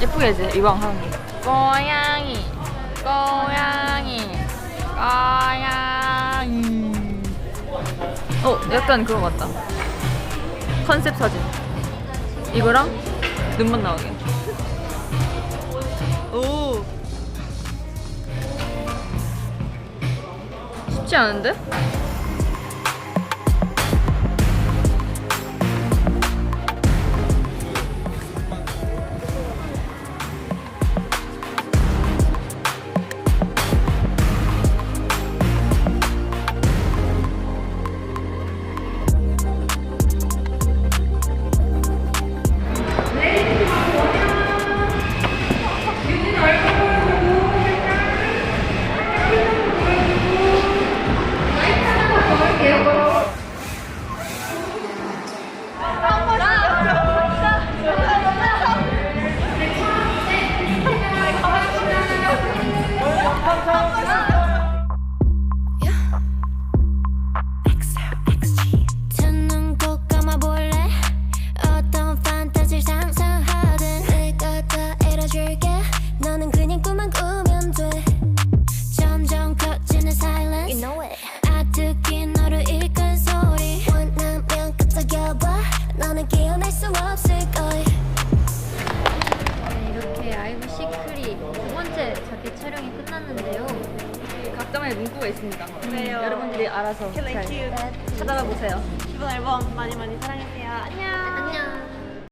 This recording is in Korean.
예쁘게 해지 이왕 하는 거. 고양이, 고양이, 고양이. 어, 약간 그거 같다. 컨셉 사진. 이거랑 눈만 나오게. 오. 쉽지 않은데? 시크릿 두 번째 자켓 촬영이 끝났는데요. 각점에 문구가 있습니다. 그래요. 여러분들이 알아서 잘 큐 찾아봐 보세요. 기본 앨범 많이 많이 사랑해주세요. 안녕.